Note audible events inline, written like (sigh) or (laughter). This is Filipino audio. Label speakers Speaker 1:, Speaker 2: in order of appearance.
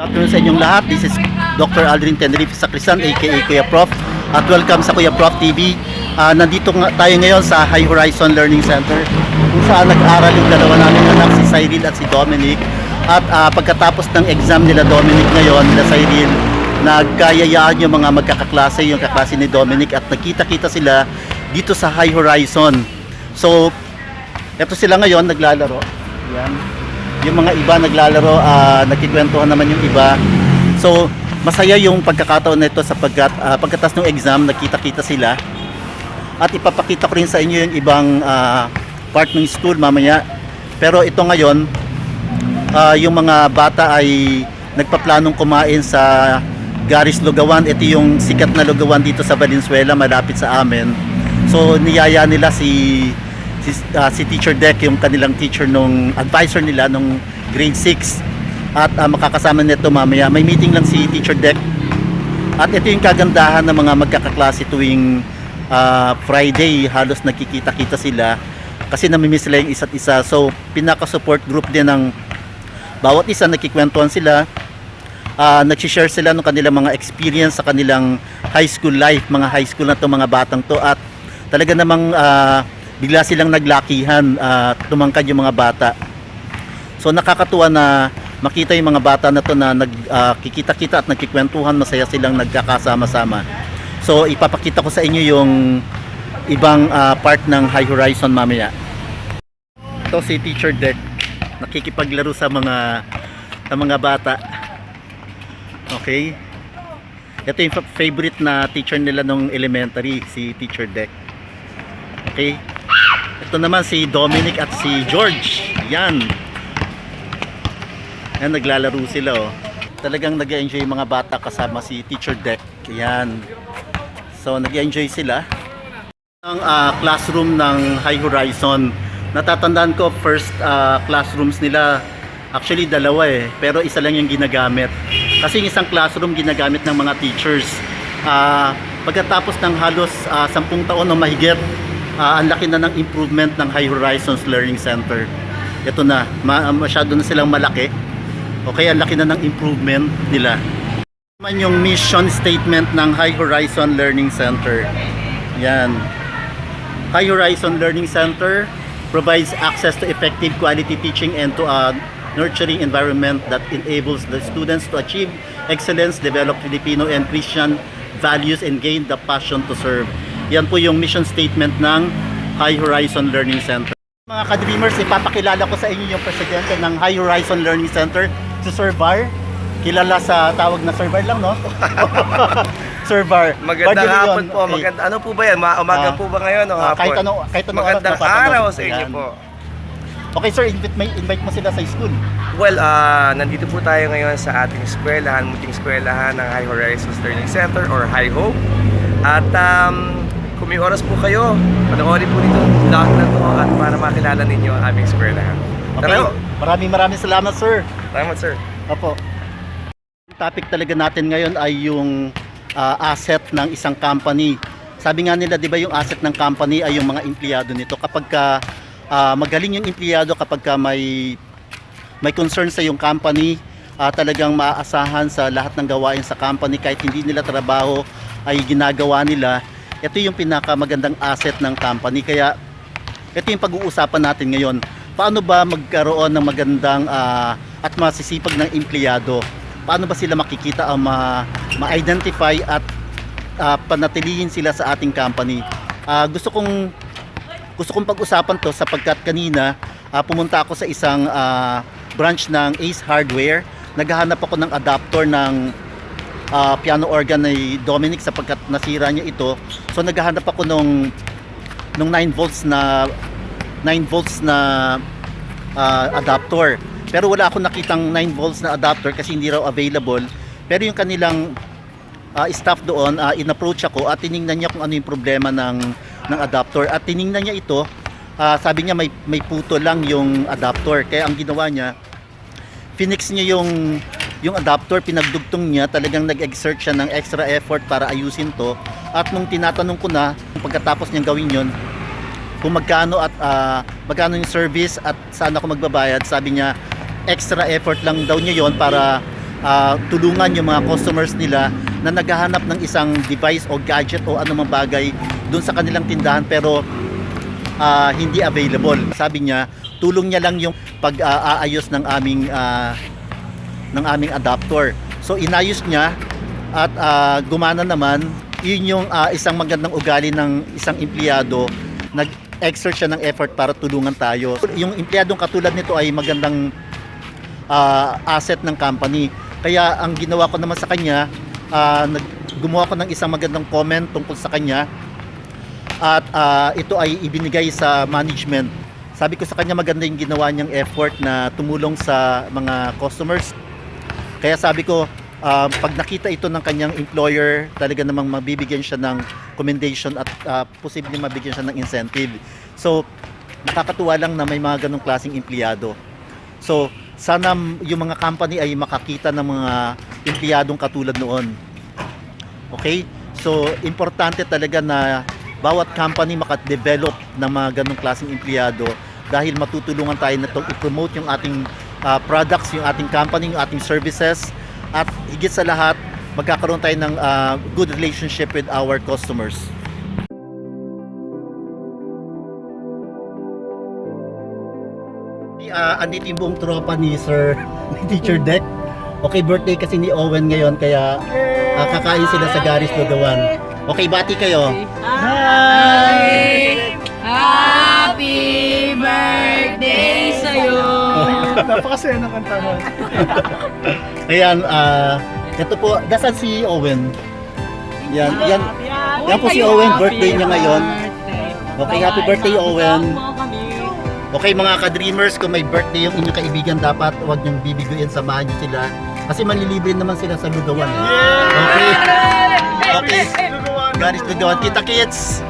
Speaker 1: Afternoon sa inyong lahat. This is Dr. Aldrin Tenerife Sacrisan aka Kuya Prof. At welcome sa Kuya Prof TV. Ah, nandito nga tayo ngayon sa High Horizon Learning Center kung saan nag-aral yung dalawa namin anak si Cyril at si Dominic. At ah, pagkatapos ng exam nila Dominic ngayon, nila Cyril, nagkayayaan yung mga magkakaklase, yung kaklase ni Dominic at nagkita-kita sila dito sa High Horizon. So, eto sila ngayon naglalaro. Yan yung mga iba naglalaro, ah nagkikwentuhan naman yung iba. So, masaya yung pagkakataon nito sapagkat ah, pagkatas ng exam, nakita-kita sila. At ipapakita ko rin sa inyo yung ibang ah, part ng school mamaya. Pero ito ngayon, ah, yung mga bata ay nagpaplanong kumain sa Garis Lugawan. Ito yung sikat na lugawan dito sa Valenzuela, malapit sa amin. So, niyaya nila si si, ah, si Teacher Deck, yung kanilang teacher nung advisor nila nung grade 6. At ah, makakasama nito mamaya. May meeting lang si Teacher Deck. At ito yung kagandahan ng mga magkakaklase tuwing ah, Friday. Halos nakikita-kita sila kasi namimiss sila yung isa't isa. So, pinaka-support group din ng bawat isa, nakikwentuhan sila. Ah, nag-share sila ng kanilang mga experience sa kanilang high school life, mga high school na to mga batang to at talaga namang ah, bigla silang naglakihan at tumangkad yung mga bata. So nakakatuwa na makita yung mga bata na to na nagkikita-kita at nagkikwentuhan, masaya silang nagkakasama-sama. So ipapakita ko sa inyo yung ibang ah, part ng High Horizon mamaya. Ito si Teacher Deck, nakikipaglaro sa mga sa mga bata. Okay? Ito yung fa- favorite na teacher nila nung elementary, si Teacher Deck. Okay? Ito naman si Dominic at si George. Yan. Yan, naglalaro sila oh. Talagang nag enjoy mga bata kasama si Teacher Deck. Yan. So, nag enjoy sila. Ang ah, classroom ng High Horizon. Natatandaan ko, first ah, classrooms nila, actually dalawa eh, pero isa lang yung ginagamit. Kasi yung isang classroom ginagamit ng mga teachers. Ah, pagkatapos ng halos ah, 10 taon o mahigit, ah, ang laki na ng improvement ng High Horizons Learning Center. Ito na, ma- masyado na silang malaki. Okay, ang laki na ng improvement nila. Naman yung mission statement ng High Horizon Learning Center. Yan. High Horizon Learning Center provides access to effective quality teaching and to a nurturing environment that enables the students to achieve excellence, develop Filipino and Christian values, and gain the passion to serve. Yan po yung mission statement ng High Horizon Learning Center. Mga ka-dreamers, ipapakilala ko sa inyo yung presidente ng High Horizon Learning Center, si Sir Bar. Kilala sa tawag na Sir Bar lang, no? (laughs) Sir Bar.
Speaker 2: Magandang hapon po.
Speaker 1: Okay.
Speaker 2: Maganda, ano po ba yan? Ma- umaga
Speaker 1: Ah,
Speaker 2: po ba ngayon o
Speaker 1: ah,
Speaker 2: hapon?
Speaker 1: kahit ano- kahit ano
Speaker 2: Magandang araw sa inyo po.
Speaker 1: Okay sir, invite, may invite mo sila sa school.
Speaker 2: Well, ah, nandito po tayo ngayon sa ating eskwelahan, munting eskwelahan ng High Horizons Learning Center or High Hope. At um, may oras po kayo, panoorin po dito lahat na to at para makilala ninyo ang aming eskwelahan.
Speaker 1: Okay.
Speaker 2: Tara,
Speaker 1: Maraming maraming salamat sir.
Speaker 2: salamat sir.
Speaker 1: Opo. Ang topic talaga natin ngayon ay yung ah, asset ng isang company. Sabi nga nila, 'di ba, yung asset ng company ay yung mga empleyado nito. Kapag ka ah, magaling yung empleyado kapag ka may may concern sa yung company, ah, talagang maaasahan sa lahat ng gawain sa company kahit hindi nila trabaho ay ginagawa nila. Ito yung pinakamagandang asset ng company. Kaya ito yung pag-uusapan natin ngayon. Paano ba magkaroon ng magandang ah, at masisipag ng empleyado? Paano ba sila makikita ang ma- ma-identify at ah, panatilihin sila sa ating company? Ah, gusto kong gusto kong pag-usapan to sapagkat kanina ah, pumunta ako sa isang ah, branch ng Ace Hardware. Naghahanap ako ng adapter ng ah, piano organ ni Dominic sapagkat nasira niya ito. So naghahanap ako nung nung 9 volts na 9 volts na ah, adapter. Pero wala akong nakitang 9 volts na adapter kasi hindi raw available. Pero yung kanilang ah, staff doon, ah, in-approach ako at tiningnan niya kung ano yung problema ng ng adapter at tiningnan niya ito. ah, sabi niya may may puto lang yung adapter. Kaya ang ginawa niya, finix niya yung yung adapter, pinagdugtong niya, talagang nag-exert siya ng extra effort para ayusin to. At nung tinatanong ko na, pagkatapos niyang gawin yon kung magkano at ah, magkano yung service at saan ako magbabayad, sabi niya extra effort lang daw niya yon para ah, tulungan yung mga customers nila na naghahanap ng isang device o gadget o anumang bagay doon sa kanilang tindahan pero ah, hindi available. Sabi niya, tulong niya lang yung pag-aayos ng aming ah, ng aming adapter. So inayos niya at ah, gumana naman. Yun yung ah, isang magandang ugali ng isang empleyado. Nag-exert siya ng effort para tulungan tayo. Yung empleyadong katulad nito ay magandang ah, asset ng company. Kaya ang ginawa ko naman sa kanya, nag gumawa ko ng isang magandang comment tungkol sa kanya at ah, ito ay ibinigay sa management. Sabi ko sa kanya maganda yung ginawa niyang effort na tumulong sa mga customers. Kaya sabi ko, ah, pag nakita ito ng kanyang employer, talaga namang mabibigyan siya ng commendation at ah, posibleng mabigyan siya ng incentive. So, nakakatuwa lang na may mga ganong klaseng empleyado. So, sana yung mga company ay makakita ng mga empleyadong katulad noon. Okay? So, importante talaga na bawat company makadevelop ng mga ganong klaseng empleyado dahil matutulungan tayo na to i-promote yung ating ah, products, yung ating company, yung ating services at higit sa lahat, magkakaroon tayo ng ah, good relationship with our customers. uh, andito yung buong tropa ni Sir (laughs) ni Teacher Deck. Okay, birthday kasi ni Owen ngayon kaya ah, kakain sila sa Garis Lugawan. Okay, bati kayo.
Speaker 3: Hi!
Speaker 4: Napakasaya ng kanta mo. (laughs)
Speaker 1: Ayan, ah ito po, dasan si Owen? Yan, yan, yan po si Owen, birthday niya ngayon. Okay, happy birthday Owen. Okay mga ka-dreamers, kung may birthday yung inyong kaibigan, dapat huwag niyong bibiguin, samahan niyo sila. Kasi manlilibre naman sila sa lugawan. Eh. Okay. Okay. Garis Lugawan. Kita kits!